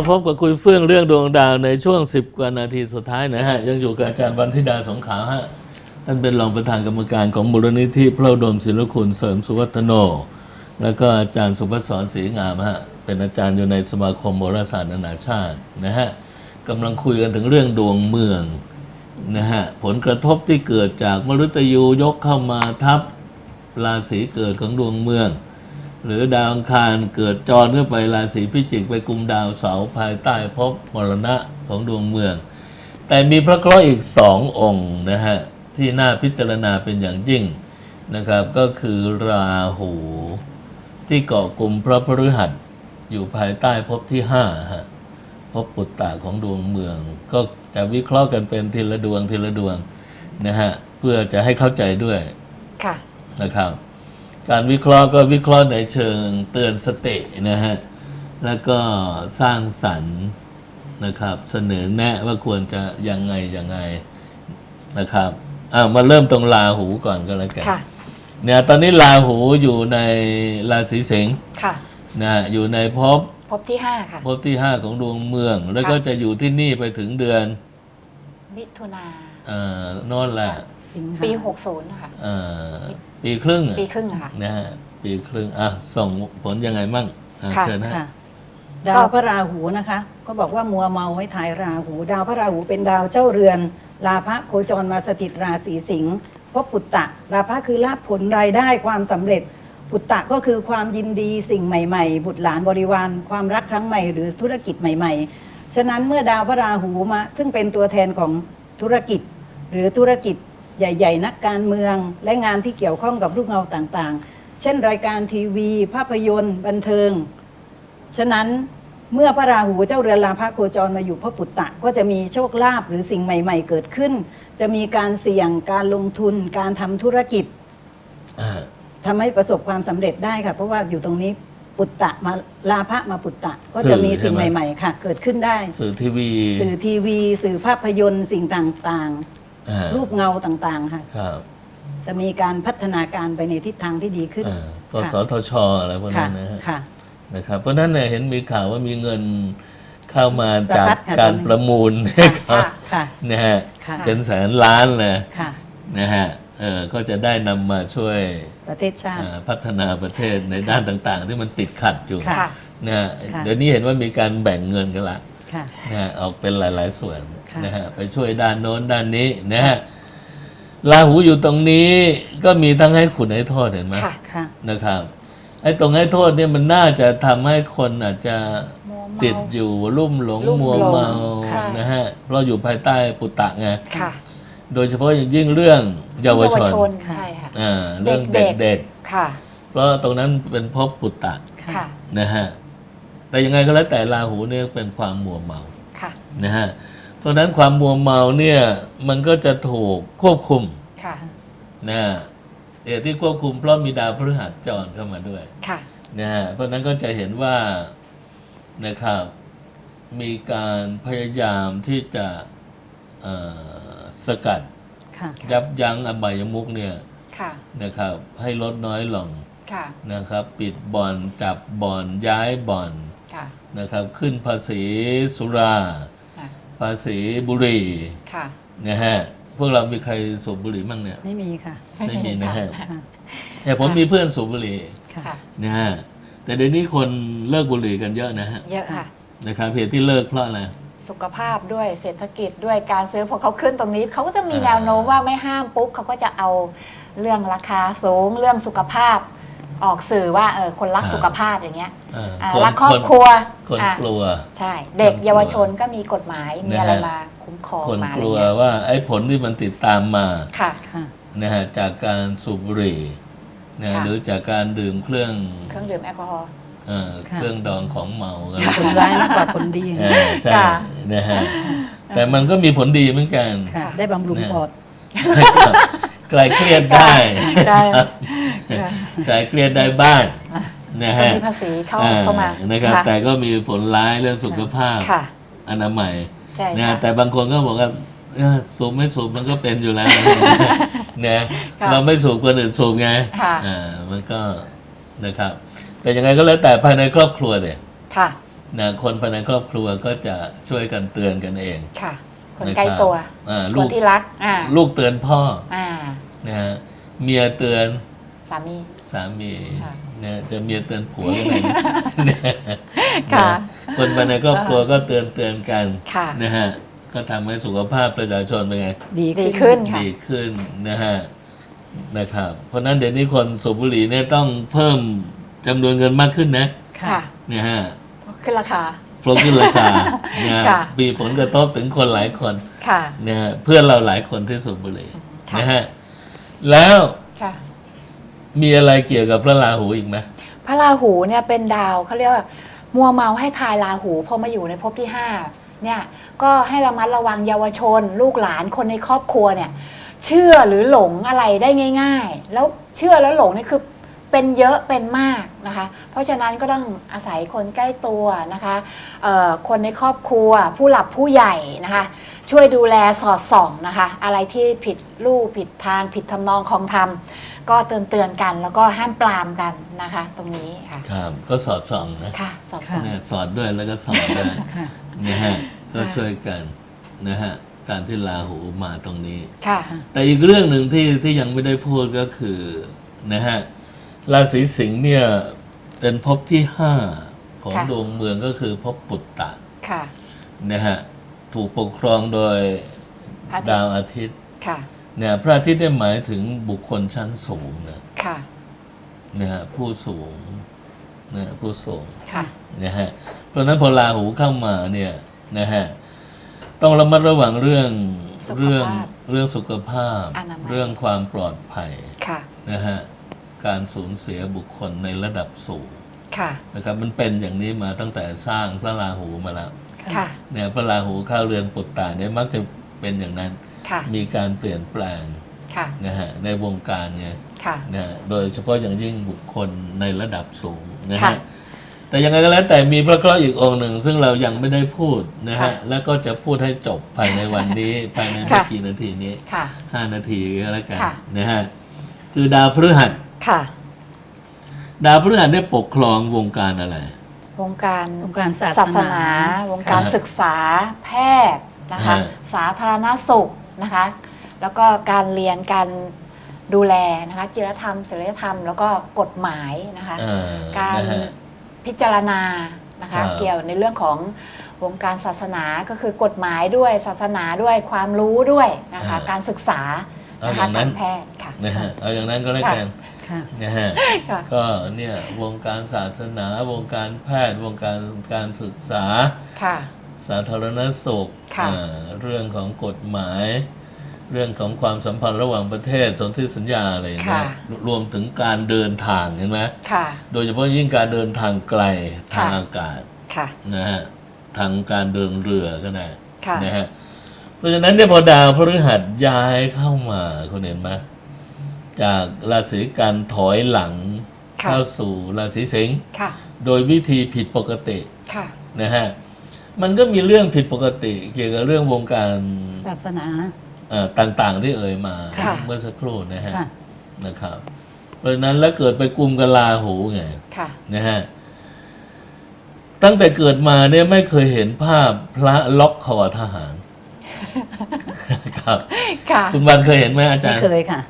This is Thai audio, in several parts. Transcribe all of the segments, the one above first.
มาพบกับคุยเฟื่องเรื่องดวงดาวในช่วง 10 กว่านาทีสุดท้ายนะฮะ ยังอยู่กับอาจารย์วันธิดาสงขลาฮะท่านเป็นรองประธานกรรมการของมูลนิธิพระดมศิลคุณเสริมสุวัฒโน แล้วก็อาจารย์สุภศรศรีงามฮะ เป็นอาจารย์อยู่ในสมาคมโหราศาสตร์นานาชาตินะฮะกำลังคุยกันถึงเรื่องดวงเมืองนะฮะผลกระทบที่เกิดจากมฤตยูยกเข้ามาทับราศีเกิดของดวงเมือง หรือดาวอังคารเกิดจรเข้าไปราศีพิจิกไปกุมดาวเสาร์ภายใต้ภพมรณะของดวงเมือง แต่มีพระเคราะห์อีกสององค์นะฮะ ที่น่าพิจารณาเป็นอย่างยิ่งนะครับ ก็คือราหู ที่เกาะกลุ่มพระพฤหัสอยู่ภายใต้ภพที่ห้าฮะภพปุตตะของดวงเมือง ก็จะวิเคราะห์กันเป็นทีละดวงทีละดวงนะฮะเพื่อจะให้เข้าใจด้วยค่ะนะครับ การวิเคราะห์ก็วิเคราะห์ในเชิงเตือนสตินะฮะ แล้วก็สร้างสรรค์นะครับ เสนอแนะว่าควรจะยังไงยังไงนะครับอ่ามาเริ่มตรงราหูก่อนก็แล้วกันค่ะ เนี่ยตอนนี้ราหูอยู่ในราศีสิงห์ค่ะนะอยู่ในภพพบที่ห้าค่ะ ภพที่ห้าของดวงเมือง แล้วก็ค่ะจะอยู่ที่นี่ไปถึงเดือนมิถุนาเอ่อโน่นแหละ สิงหาปีหกศูนย์ค่ะ เอ่อ ปีครึ่งอะปีครึ่งค่ะนะฮะปีครึ่งอะส่งผลยังไงมั่งอะค่ะ เชิญนะ ค่ะดาวพระราหูนะคะ ก็บอกว่ามัวเมาไว้ถ่ายราหู ดาวพระราหูเป็นดาวเจ้าเรือน ลาภะโคจรมาสถิตราศีสิงห์พบปุตตะ ลาภะคือลาภผลรายได้ความสำเร็จ ปุตตะก็คือความยินดีสิ่งใหม่ๆ บุตรหลานบริวาร ความรักครั้งใหม่หรือธุรกิจใหม่ๆ ฉะนั้นเมื่อดาวพระราหูมา ซึ่งเป็นตัวแทนของธุรกิจ หรือธุรกิจ ใหญ่ๆ นักการเมือง และงานที่เกี่ยวข้องกับลูกเงาต่างๆ เช่นรายการทีวี ภาพยนตร์ บันเทิง ฉะนั้นเมื่อพระราหูเจ้าเรือนลาภโคจรมาอยู่พระปุตตะก็จะมีโชคลาภหรือสิ่งใหม่ ๆ เกิดขึ้น จะมีการเสี่ยงการลงทุนการทำธุรกิจอ่าทำให้ประสบความสำเร็จได้ค่ะ เพราะว่าอยู่ตรงนี้ปุตตะมาลาภมาปุตตะ ก็จะมีสิ่งใหม่ ๆ ค่ะ เกิดขึ้นได้ สื่อทีวี สื่อทีวี สื่อภาพยนตร์สิ่งต่างอ่าๆ รูปเงาต่างๆค่ะครับจะมีการพัฒนาการไปในทิศทางที่ดีขึ้นอ่าก็ค่ะสทชอะไรพวกค่ะนั้นนะฮะค่ะนะครับ เพราะฉะนั้นเนี่ยเห็นมีข่าวว่ามีเงินเข้ามาสะจากพัดค่ะการตอนนี้ประมูลค่ะค่ะนะฮะค่ะเป็นแสนล้านเลยค่ะนะฮะเออก็จะได้นำมาช่วยประเทศชาติอ่าพัฒนาประเทศในด้านต่าง ๆ ที่มันติดขัดอยู่ค่ะค่ะนะฮะค่ะเดี๋ยวนี้เห็นว่ามีการแบ่งเงินกันละ ค่ะ นะฮะออกเป็นหลาย ๆ ส่วนค่ะ นะฮะไปช่วยด้านโน้นด้านนี้นะฮะราหูอยู่ตรงนี้ก็มีทั้งให้ขุนให้โทษเห็นไหมค่ะ ค่ะ นะครับไอ้ตรงให้โทษเนี่ยมันน่าจะทำให้คนอาจจะมัวเมาติดอยู่ลุ่มหลงลุ่มมัวหลงเมาค่ะ นะฮะเพราะอยู่ภายใต้ปุตตะไงค่ะโดยเฉพาะอย่างยิ่งเรื่องเยาวชนใช่ค่ะ อ่าเรื่องเด็เด็กกๆ ค่ะๆเพราะตรงนั้นเป็นภพปุตตะ ค่ะ นะฮะ แต่ยังไงก็แล้วแต่ราหูเนี่ยเป็นความมัวเมาค่ะนะฮะเพราะฉะนั้นความมัวเมาเนี่ยมันก็จะถูกควบคุมค่ะนะเอที่ควบคุมเพราะมีดาวพฤหัสจรเข้ามาด้วยค่ะนะฮะเพราะฉะนั้นก็จะเห็นว่านะครับมีการพยายามที่จะเอ่อสกัดค่ะยับยั้งอบายมุกเนี่ยค่ะนะครับ ให้ลดน้อยลงค่ะนะครับ ปิดบ่อนจับบ่อนย้ายบ่อนค่ะ นะครับ ขึ้นภาษีสุรา ค่ะภาษีบุหรี่ค่ะ นะฮะพวกเรามีใครสูบบุหรี่บ้างเนี่ยไม่มีค่ะไม่มีนะฮะค่ะแต่ผมมีเพื่อนสูบบุหรี่ค่ะ ค่ะ นะฮะแต่เดี๋ยวนี้คนเลิกบุหรี่กันเยอะนะฮะเยอะค่ะ นะครับเหตุที่เลิกเพราะอะไร สุขภาพด้วยเศรษฐกิจด้วยการซื้อพอเขาขึ้นตรงนี้ เขาก็จะมีอ่า แนวโน้มว่าไม่ห้ามปุ๊บเขาก็จะเอาเรื่องราคาสูงเรื่องสุขภาพ ออกสื่อว่าเออคนรักสุขภาพอย่างเงี้ยอ่าอ่าคนรักครอบครัวคนอะกลัว ใช่ เด็กคนกลัวเยาวชนก็มีกฎหมายมีนะฮะ อะไรมาคุ้มครองคนมาอะกไรลัวเงี้ยว่าไอ้ผลที่มันติดตามมาค่ะ ค่ะ นะฮะจากการสูบบุหรี่นะค่ะ หรือจากการดื่มเครื่องเครื่องดื่มแอลกอฮอล์ เอ่อค่ะ เครื่องดองของเมากันผลร้ายมากกว่าผลดีเออใช่ค่ะ นะฮะแต่มันก็มีผลดีเหมือนกัน ค่ะ ได้บำรุงปอด คลายเครียดได้ได้ครับคลายเครียดได้บ้างนะก็ฮะมีภาษีเข้าอ่เข้ามานะครับ แต่ก็มีผลร้ายเรื่องสุขภาพค่ะอนามัยใช่นะค่ะแต่บางคนก็บอกว่าเอ้อสูบไม่สูบมันก็เป็นอยู่แล้วนะค่ะเราไม่สูบคนอื่นสูบไงค่ะอ่ามันก็นะครับ แต่ยังไงก็แล้วแต่ภายในครอบครัวเนี่ยค่ะนะคนภายในครอบครัวก็จะช่วยกันเตือนกันเองค่ะ คนนะครับใกล้ตัวอ่าคลูนกที่รักอ่าลูกเตือนพ่ออ่านะฮะเมียเตือนสามี สามีค่ะนะจะเมียเตือนผัวก็ได้นะค่ะ นะคนภายในครอบครัวก็เตือนเตือนกันค่ะ นะฮะก็ทำให้สุขภาพประชาชนเป็นไง ดีดีขึ้นค่ะ ดีขึ้นนะฮะนะครับ เพราะฉะนั้นเดี๋ยวนี้คนสูบบุหรี่เนี่ยต้องเพิ่มจำนวนเงินมากขึ้นนะค่ะค่ะเนี่ยฮะ ขึ้นราคา เพราะขึ้นราคานะฮะค่ะ มีผลกระทบถึงคนหลายคนค่ะ นะฮะเพื่อนเราหลายคนที่สูบบุหรี่ค่ะ นะฮะแล้วค่ะ มีอะไรเกี่ยวกับพระราหูอีกไหม พระราหูเนี่ยเป็นดาวเขาเรียกว่ามัวเมาให้ทายราหูพอมาอยู่ในภพที่ห้าเนี่ยก็ให้ระมัดระวังเยาวชน ลูกหลานคนในครอบครัวเนี่ย เชื่อหรือหลงอะไรได้ง่าย ๆ แล้วเชื่อแล้วหลงนี่คือ เป็นเยอะเป็นมากนะคะ เพราะฉะนั้นก็ต้องอาศัยคนใกล้ตัวนะคะเอ่อคนในครอบครัวผู้หลับผู้ใหญ่นะคะ ช่วยดูแลสอดส่องนะคะ อะไรที่ผิดลู่ผิดทางผิดทำนองคลองธรรมก็เตือนเตือนๆกันแล้วก็ห้ามปรามกันนะคะ ตรงนี้ค่ะครับก็สอดส่องนะค่ะสอดส่องเนี่ยสอดด้วยแล้วก็สอนด้วยค่ะนะฮะก็ค่ะช่วยกันนะฮะการที่ราหูมาตรงนี้ค่ะแต่อีกเรื่องหนึ่งที่ที่ยังไม่ได้พูดก็คือนะฮะ ราศีสิงห์เนี่ยเป็นภพที่ห้าของค่ะ ดวงเมืองก็คือภพปุตตะค่ะ นะฮะถูกปกครองโดยอาทิตย์ ดาวอาทิตย์ค่ะ เนี่ยพระอาทิตย์ได้หมายถึงบุคคลชั้นสูงนะค่ะ นะฮะผู้สูงนะผู้สูง ค่ะ นะฮะเพราะฉะนั้นพอราหูเข้ามาเนี่ยนะฮะต้องระมัดระวังเรื่องสุขภาพเรื่องเรื่องสุขภาพ อนามัย เรื่องความปลอดภัยค่ะ นะฮะ การสูญเสียบุคคลในระดับสูงค่ะนะครับมันเป็นอย่างนี้มาตั้งแต่สร้างพระราหูมาแล้วค่ะเนี่ยพระราหูเข้าเรือนปุตตาเนี่ยมักจะเป็นอย่างนั้นค่ะมีการเปลี่ยนแปลงค่ะนะฮะในวงการไงค่ะนะฮะโดยเฉพาะอย่างยิ่งบุคคลในระดับสูงนะค่ะฮะแต่ยังไงก็แล้วแต่มีพระเคราะห์อีกองค์หนึ่ง ซึ่งเรายังไม่ได้พูดนะค่ะฮะแล้วก็จะพูดให้จบภายในวันนี้ภายในไม่ค่ะกี่นาทีนี้ค่ะห้านาทีก็แล้วกันค่ะนะฮะคือดาวพฤหัส ค่ะ ดาวพฤหัสได้ปกครองวงการอะไร วงการวงการศาศาสสนานา วงการค่ะศึกษาแพทย์นะคะฮะสาธารณสุขนะคะ แล้วก็การเรียนการดูแลนะคะจิรธรรมศิลธรรมแล้วก็กฎหมายนะคะอ่าการนะฮะพิจารณานะคะครับเกี่ยวในเรื่องของวงการศาสนาก็คือกฎหมายด้วยศาสนาด้วยความรู้ด้วยนะคะการศึกษาเอานะอคะย่างนั้กานรแพทย์ค่ะนะฮะเอาอย่างนั้นก็แล้วกัน ค่ะนะฮะค่ะก็เนี่ยวงการศาสนาวงการแพทย์วงการการศึกษา ค่ะ สาธารณสุขค่ะ อ่าเรื่องของกฎหมาย เรื่องของความสัมพันธ์ระหว่างประเทศสนธิสัญญาอะไรอย่างเงี้ยค่ะรวมถึงการเดินทางเห็นไหมค่ะ โดยเฉพาะยิ่งการเดินทางไกลทางค่ะ อากาศ ค่ะ นะฮะทางการเดินเรือก็ได้ค่ะ นะฮะเพราะฉะนั้นเนี่ยพอดาวพฤหัสย้ายเข้ามาคุณเห็นไหม จากราศีกันถอยหลังค่ะเข้าสู่ราศีสิงห์ค่ะโดยวิธีผิดปกติค่ะนะฮะมันก็มีเรื่องผิดปกติ เกี่ยวกับเรื่องวงการศาสนาเอ่อต่างๆที่เอ่ยมาค่ะเมื่อสักครู่นะฮะค่ะนะครับ เพราะฉะนั้นแล้วเกิดไปกลุ่มกับลาหูไงค่ะนะฮะตั้งแต่เกิดมาเนี่ยไม่เคยเห็นภาพพระล็อกคอทหาร ครับค่ะคุณวันเคยเห็นไหมอาจาไม่รย์เคยค่ะ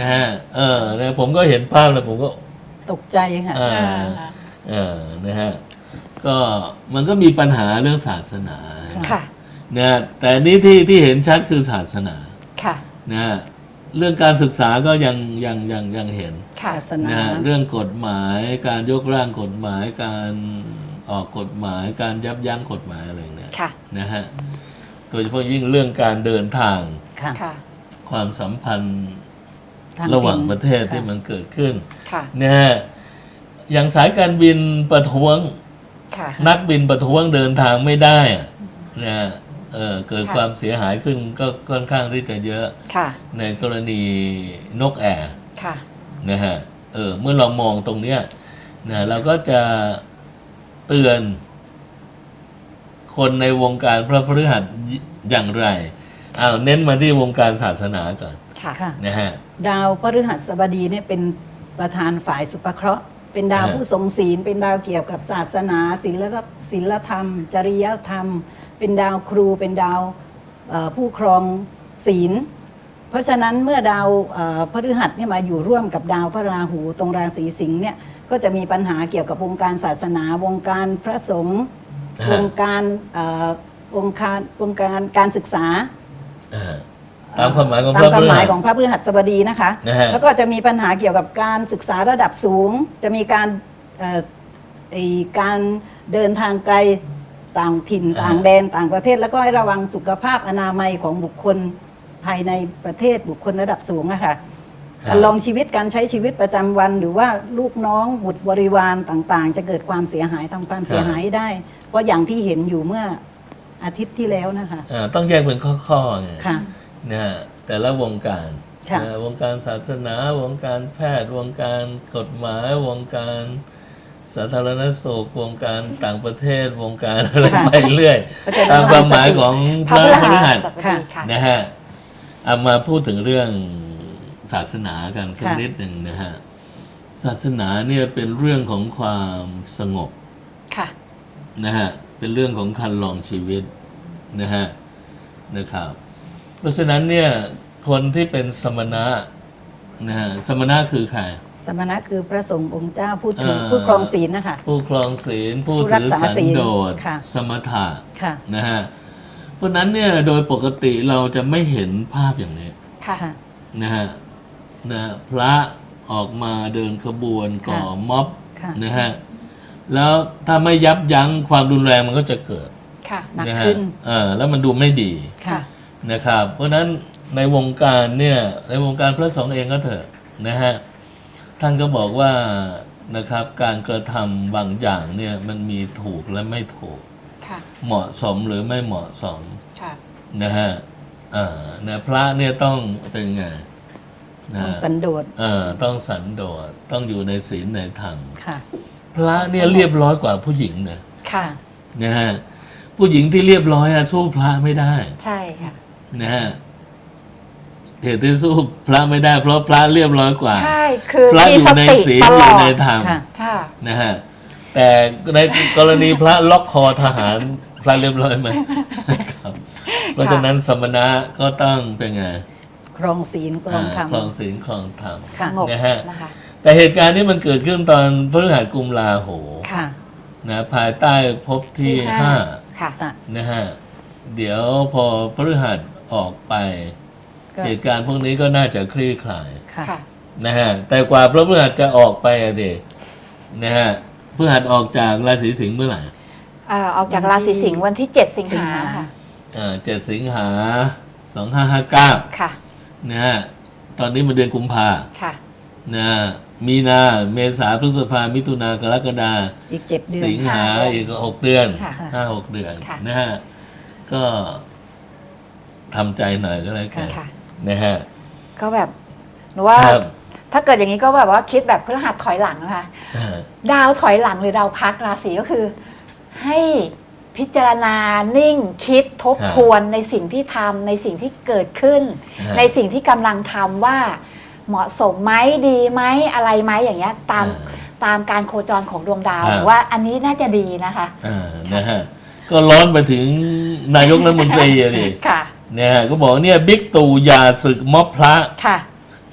นะฮะเออเนี่ยผมก็เห็นภาพแล้วผมก็ตกใจค่ะอ่าอ่าเออนะฮะก็มันก็มีปัญหาเรื่องศาสนาค่ะนะฮะแต่นี่ที่ที่เห็นชัดคือศาสนาค่ะนะฮะเรื่องการศึกษาก็ยังยังยังยังเห็นค่ะศาสนานะฮะเรื่องกฎหมายการยกร่างกฎหมายการออกกฎหมายการยับยั้งกฎหมายอะไรเนี่ยค่ะนะฮะโดยเฉพาะยิ่งเรื่องการเดินทางค่ะค่ะความสัมพันธ์ทาง ระหว่างดินประเทศที่ค่ะมันเกิดขึ้นค่ะนะฮะอย่างสายการบินประท้วงค่ะนักบินประท้วงเดินทางไม่ได้อะนะฮะเออเกิดค่ะความเสียหายขึ้นก็ค่อนข้างที่จะเยอะค่ะในกรณีนกแอร์ค่ะนะฮะเออเมื่อเรามองตรงเนี้ยนะเราก็จะเตือน คนในวงการพระพฤหัสอย่างไรอ้าวเน้นมาที่วงการศาสนาก่อนค่ะค่ะนะฮะ ดาวพฤหัสบดีเนี่ยเป็นประธานฝ่ายสุภเคราะห์ เป็นดาวอ่าผู้ทรงศีล เป็นดาวเกี่ยวกับศาสนาศิลธศิลธรรม จริยธรรม เป็นดาวครู เป็นดาวเอ่อผู้ครองศีล เพราะฉะนั้นเมื่อดาวเอ่อพฤหัสเนี่ยมาอยู่ร่วมกับดาวพระราหูตรงราศีสิงห์เนี่ยก็จะมีปัญหาเกี่ยวกับวงการศาสนาวงการพระสงฆ์อ่าวงการเอ่อวงการวงการการศึกษาอ่า ตามความหมายของตาพมระความหมายพฤหัสของพระพฤหัสบดีนะคะ นะฮะ แล้วก็จะมีปัญหาเกี่ยวกับการศึกษาระดับสูง จะมีการเอ่อไอ้การเดินทางไกลต่างถิ่นต่างแดนต่างประเทศ แล้วก็ให้ระวังสุขภาพอนามัยของบุคคลภายในประเทศบุคคลระดับสูงอะค่ะ ครับการลองชีวิตการใช้ชีวิตประจำวัน หรือว่าลูกน้องบุตรบริวารต่างๆ จะเกิดความเสียหายทำความเสียหายได้ เพราะอย่างที่เห็นอยู่เมื่ออาทิตย์ที่แล้วนะคะ อ่าต้องแยกเป็นข้อๆไงค่ะ นะฮะแต่ละวงการค่ะนะวงการศาสนา วงการแพทย์ วงการกฎหมาย วงการสาธารณสุขวงการต่างประเทศวงการอะไรค่ะไปเรื่อย ก็จะตามความหมายของพพระระพฤพฤหัหัสสบดีค่ะ นะฮะเอามาพูดถึงเรื่องศาสนากันสักค่ะ นิดหนึ่งนะฮะ ศาสนาเนี่ยเป็นเรื่องของความสงบค่ะ นะฮะ เป็นเรื่องของคันลองชีวิตนะฮะนะครับเพ ราะฉะนั้นเนี่ยคนที่เป็นสมณะนะฮะสมณะคือใครสมณะคือพระสงฆ์องค์เจ้าผู้ถือเอ่อผู้ครองศีลนะคะ ผู้ครองศีลผู้ผู้รัถืกอษาสันศีลโดษค่ะ สมถะค่ะนะฮะเพราะฉะนั้นเนี่ยโดยปกติเราจะไม่เห็นภาพอย่างนี้ค่ะ ค่ะ นะฮะนะพระออกมาเดินขบวนก่อม็อบค่ะนะฮะแล้วถ้าไม่ยับยั้งความรุนแรงมันก็จะเกิดค่ะหนักนะฮะขึ้นเออแล้วมันดูไม่ดี ค่ะ นะครับ เพราะฉะนั้นในวงการเนี่ยในวงการพระสงฆ์เองก็เถอะนะฮะท่านก็บอกว่านะครับการกระทำบางอย่างเนี่ยมันมีถูกและไม่ถูกค่ะเหมาะสมหรือไม่เหมาะสมค่ะนะฮะอ่านะพระเนี่ยต้องเป็นไงนะต้องสันโดษเออต้องสันโดษต้องอยู่ในศีลในธรรมค่ะพระเนี่ยเรียบร้อยกว่าผู้หญิงนะค่ะนะฮะผู้หญิงที่เรียบร้อยอะสู้พระไม่ได้ ใช่ค่ะ นะฮะเหตุที่สู้พระไม่ได้ เพราะพระเรียบร้อยกว่า ใช่คือพระมีอยู่สในติศีลตอลยู่อดในธรรมค่ะค่ะนะฮะแต่ในกรณีพระล็อกคอทหาร พระเรียบร้อยไหมนะครับ เพราะฉะนั้นสมณะก็ต้องเป็นไงครองศีลครองธรรมครองศีลครองธรรมสค่ะงบนะฮะ นะคะ แต่เหตุการณ์นี้มันเกิดขึ้นตอนพฤหัสกุมลาโหค่ะ นะภายใต้ภพที่ที่ห้า ห้าค่ะตัดนะฮะ เดี๋ยวพอพฤหัส ออกไป ก็เหตุการณ์พวกนี้ก็น่าจะคลี่คลาย ค่ะ ค่ะ นะฮะแต่กว่าพระพฤหัสจะออกไปอะเด็นะฮะพฤหัสออกจากราศีสิงห์เมื่อไหร่อ่าออกจากราศีสิงห์วันที่ 7 สิงสิงหาหาค่ะอ่าเจ็ดสิงหาสองห้าห้าเก้าค่ะ นะฮะตอนนี้มันเดือนกุมภาค่ะ นะฮะมีนาเมษาพฤษภามิถุนากรกฎาอีกเจ็ดเดือน สิงหาห้าเดือนอีกหกเดือนค่ะห้าหกเดือนค่ะ นะฮะก็ ทำใจหน่อยก็แล้วกันค่ะ นะฮะก็แบบหนูว่า ครับถ้าเกิดอย่างนี้ก็แบบว่าคิดแบบพฤหัสถอยหลังนะคะ อ่าดาวถอยหลังหรือดาวพักราศีก็คือ ให้พิจารณานิ่งคิดทบครับทวนในสิ่งที่ทำในสิ่งที่เกิดขึ้น ฮะ ในสิ่งที่กำลังทำว่าเหมาะสมไหมดีไหมอะไรไหมอย่างเงี้ยตามอ่าตามการโคจรของดวงดาวครับ หรือว่าอันนี้น่าจะดีนะคะ อ่านะฮะก็ร้อนไปถึงนายกรัฐมนตรีอะดิ ค่ะ เนี่ยฮะก็บอกเนี่ยบิ๊กตู่อย่าศึกม็อบพระ ค่ะ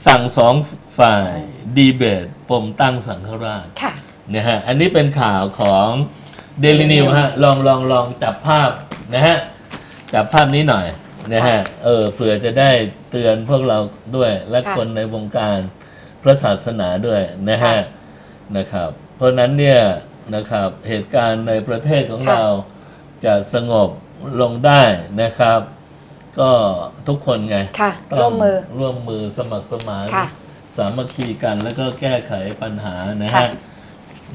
สั่งสองฝ่ายดีเบตปมตั้งสังฆราชค่ะนะฮะอันนี้เป็นข่าวของเดลินิวฮะลองลองลองจับภาพนะฮะจับภาพนี้หน่อยนะฮะเออเผื่อจะได้เตือนพวกเราด้วยและค่ะ คนในวงการพระศาสนาด้วยนะฮะค่ะนะครับ เพราะฉะนั้นเนี่ยนะครับเหตุการณ์ในประเทศของค่ะเราจะสงบลงได้นะครับ ก็ทุกคนไงค่ะต้องร่วมมือร่วมมือสมัครสมานค่ะสามัคคีกันแล้วก็แก้ไขปัญหานะค่ะ ฮะ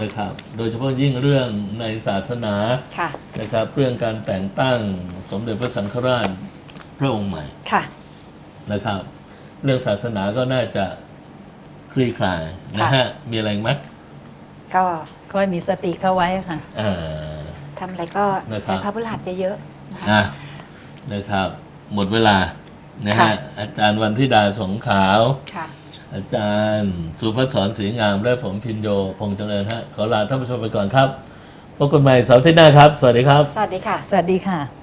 นะครับ โดยเฉพาะยิ่งเรื่องในศาสนาค่ะ นะครับ เรื่องการแต่งตั้งสมเด็จพระสังฆราชพระองค์ใหม่ค่ะ นะครับ เรื่องศาสนาก็น่าจะคลี่คลายนะฮะ มีอะไรอีกไหมก็คอยมีสติเข้าไว้ค่ะ อ่า ทำอะไรก็นะครับในพระพฤหัสเยอะๆนะคะ อะนะครับ หมดเวลานะฮะค่ะ อาจารย์วันธิดาสงขาว ค่ะ อาจารย์สุภศรศรีงาม และผมพินโยพงษ์เจริญฮะขอลาท่านผู้ชมไปก่อนครับพบกันใหม่เสาร์อาที่หน้าครับ สวัสดีครับ สวัสดีค่ะ สวัสดีค่ะ